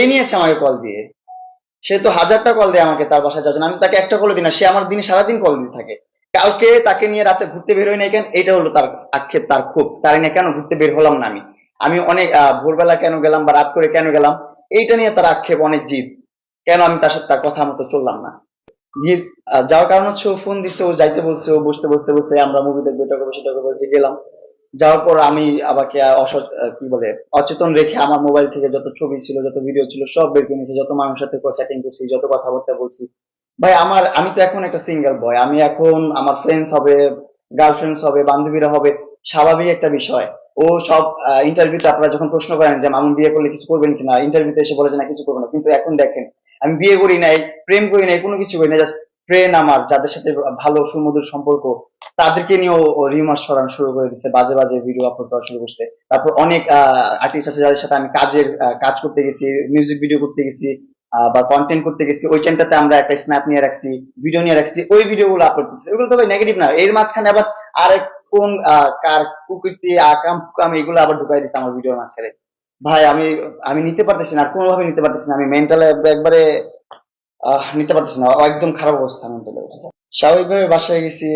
এই নিয়েছে আমাকে কল দিয়ে। সে তো হাজারটা কল দেয় আমাকে তার বাসায় যাওয়ার আমি তাকে একটা কল দিই না, সে আমার দিনে সারাদিন কল দিতে থাকে। কালকে তাকে নিয়ে রাতে ঘুরতে বের হই নাই কেন? এটা হলো তার আক্ষেপ, তার খুব তার নিয়ে কেন ঘুরতে বের হলাম না আমি? আমি অনেক ভোরবেলা কেন গেলাম বা রাত করে কেন গেলাম? এইটা নিয়ে তার আক্ষেপ অনেক জিদ। কেন আমি তার সাথে তার কথা মতো চললাম না? যাওয়ার কারণ হচ্ছে ও ফোন দিচ্ছে ও যাইতে বলছে, ও বসতে বসতে বলছে আমরা মুভি দেখব, এটা করব, সেটা করব গেলাম। যাওয়ার পর আমি আমাকে কি বলে, অচেতন রেখে আমার মোবাইল থেকে যত ছবি ছিল, যত ভিডিও ছিল, সব বের করে নিয়েছি। যত মানুষের সাথে চ্যাটিং করছি, যত কথাবার্তা বলছি। ভাই, আমার, আমি তো এখন একটা সিঙ্গেল বয় আমি এখন, আমার ফ্রেন্ডস হবে গার্লফ্রেন্ডস হবে, বান্ধবীরা হবে, স্বাভাবিক একটা বিষয়। ও সব ইন্টারভিউতে আপনারা যখন প্রশ্ন করেন যে, মামুন, বিয়ে করলে কিছু করবেন কিনা? ইন্টারভিউতে এসে বলে যে, না, কিছু করব না। কিন্তু এখন দেখেন, আমি বিয়ে করি নাই, প্রেম করি নাই, কোনো কিছু করি না জাস্ট ফ্রেন্ড আমার, যাদের সাথে ভালো সুমধুর সম্পর্ক, তাদেরকে নিয়ে ও রিমার্স সরানো শুরু করে দিচ্ছে বাজে বাজে ভিডিও আপলোড করা শুরু করছে। তারপর অনেক আর্টিস্ট আছে যাদের সাথে আমি কাজের কাজ করতে গেছি মিউজিক ভিডিও করতে গেছি বা কন্টেন্ট করতে গেছি, ওই চ্যানেলটাতে আমরা একটা স্ন্যাপ নিয়ে রাখছি ভিডিও নিয়ে রাখছি, ওই ভিডিও গুলো আপলোড করছি ওগুলো তো ভাই নেগেটিভ না, এর মাঝখানে আবার আরেক কোন কার কুকীর্তি আকাম ফুকাম এগুলো আবার ঢুকাই দিচ্ছে আমার ভিডিওর মাঝখানে। ভাই, আমি আমি নিতে পারতেছি না কোনোভাবে নিতে পারতেছি না, আমি মেন্টালে একবারে নিতে পারতেছি না। একদম খারাপ অবস্থা মেন্টাল অবস্থা। স্বাভাবিকভাবে বাসায় গেছি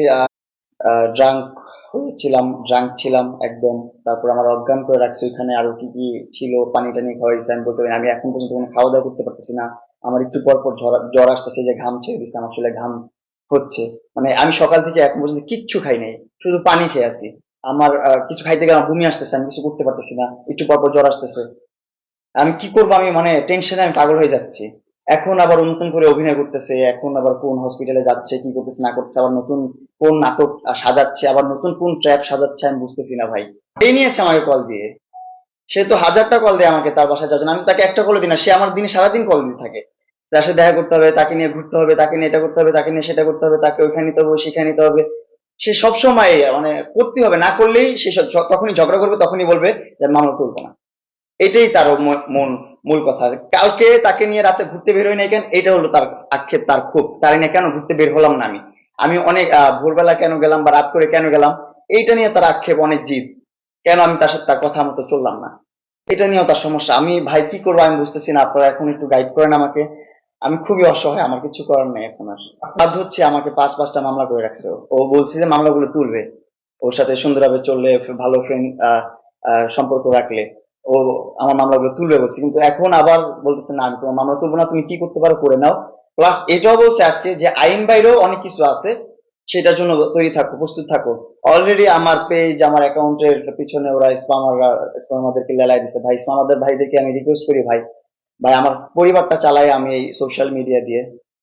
ড্রাঙ্ক হয়েছিলাম ড্রাঙ্ক ছিলাম একদম। তারপর আমার অজ্ঞান করে রাখছি ওইখানে আরও কি কি ছিল পানি টানি খাওয়াইছি আমি বলতে আমি এখন পর্যন্ত কোনো খাওয়া দাওয়া করতে পারতেছি না। আমার একটু পর পর জ্বর আসতেছে, যে ঘাম ছেড়ে দিচ্ছে আমার আসলে ঘাম হচ্ছে। মানে আমি সকাল থেকে এখন পর্যন্ত কিচ্ছু খাই নাই, শুধু পানি খেয়ে আছি। আমার কিছু খাইতে গেলে আমার বমি আসতেছে, আমি কিছু করতে পারতেছি না। একটু পর পর জ্বর আসতেছে। আমি কি করব? আমি মানে টেনশনে আমি পাগল হয়ে যাচ্ছি। এখন আবার নতুন করে অভিনয় করতেছে, এখন আবার কোন হসপিটালে যাচ্ছে, কি করতেছে, না করতেছে, আবার নতুন কোন নাটক সাজাচ্ছে, আবার নতুন কোন ট্র্যাপ সাজাচ্ছে আমি বুঝতেছি না ভাই। এই নিয়েছে আমাকে কল দিয়ে। সে তো হাজারটা কল দেয় আমাকে তার বাসায় যাওয়ার আমি তাকে একটা কল দিই না, সে আমার দিনে সারাদিন কল দিতে থাকে। তার সাথে দেখা করতে হবে, তাকে নিয়ে ঘুরতে হবে, তাকে নিয়ে এটা করতে হবে, তাকে নিয়ে সেটা করতে হবে, তাকে ওইখানে নিতে হবে, সেখানে নিতে হবে। সে সবসময় মানে করতে হবে, না করলেই সে সব- তখনই ঝগড়া করবে, তখনই বলবে যে মামলা তুলবো না। এটাই তার মন। মূল কথা কালকে তাকে নিয়ে রাতে ঘুরতে বের হই নাই কেন? এটা হলো তার আক্ষেপ, তার খুব তার নিয়ে কেন ঘুরতে বের হলাম না আমি? আমি অনেক ভোরবেলা কেন গেলাম বা রাত করে কেন গেলাম? এইটা নিয়ে তার আক্ষেপ অনেক জিদ। কেন আমি তার সাথে তার কথা মতো চললাম না? এটা নিয়েও তার সমস্যা। আমি, ভাই, কি করব? আমি বুঝতেছি না। আপনারা এখন একটু গাইড করেন আমাকে। আমি খুবই অসহায়, আমার কিছু করার নেই এখন আর। বাধ্য হচ্ছে আমাকে পাঁচ, পাঁচটা মামলা করে রাখছে। ও। বলছে যে মামলাগুলো তুলবে। ওর সাথে সুন্দরভাবে চললে, ভালো ফ্রেন্ড সম্পর্ক রাখলে। ও আমার মামলাগুলো তুলবে বলছে। কিন্তু এখন আবার বলতেছে, না, আমি তোমার মামলা তুলবো না, তুমি কি করতে পারো করে নাও। প্লাস এটাও বলছে আজকে যে আইন বাইরেও অনেক কিছু আছে, সেটার জন্য তৈরি থাকো, প্রস্তুত থাকো। অলরেডি আমার পেজ আমার অ্যাকাউন্টের পিছনে ওরা স্পামাররা স্পামারদেরকে লেলাই দিছে। ভাই স্পামারদের ভাইদেরকে আমি রিকোয়েস্ট করি, ভাই। ভাই, আমার পরিবারটা চালাই আমি এই সোশ্যাল মিডিয়া দিয়ে।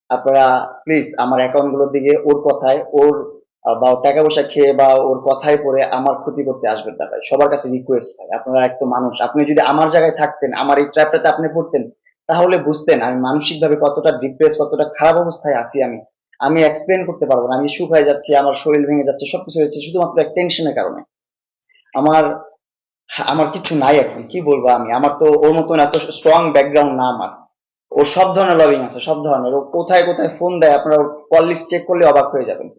আপনারা প্লিজ আমার অ্যাকাউন্টগুলোর দিকে ওর কথায়, ওর বা টাকা পয়সা খেয়ে বা ওর কথায় পরে আমার ক্ষতি করতে আসবেন ভাই। সবার কাছে রিকোয়েস্ট ভাই। আপনারা এক তো মানুষ। আপনি যদি আমার জায়গায় থাকতেন, আমার এই ট্র্যাপটাতে আপনি পড়তেন, তাহলে বুঝতেন আমি মানসিক ভাবে কতটা ডিপ্রেস কতটা খারাপ অবস্থায় আছি আমি। আমি এক্সপ্লেন করতে পারব না। আমি সুখ হয়ে যাচ্ছি, আমার শরীর ভেঙে যাচ্ছে, সবকিছু হয়েছে, শুধুমাত্র এক টেনশনের কারণে। আমার আমার কিছু নাই এখন, কি বলব আমি? আমার তো ওর মতন এত স্ট্রং ব্যাকগ্রাউন্ড না আমার। ও সব ধরনের লবিং আছে, সব ধরনের। ও কোথায় কোথায় ফোন দেয়, আপনারা কল লিস্ট চেক করলে অবাক হয়ে যাবেন।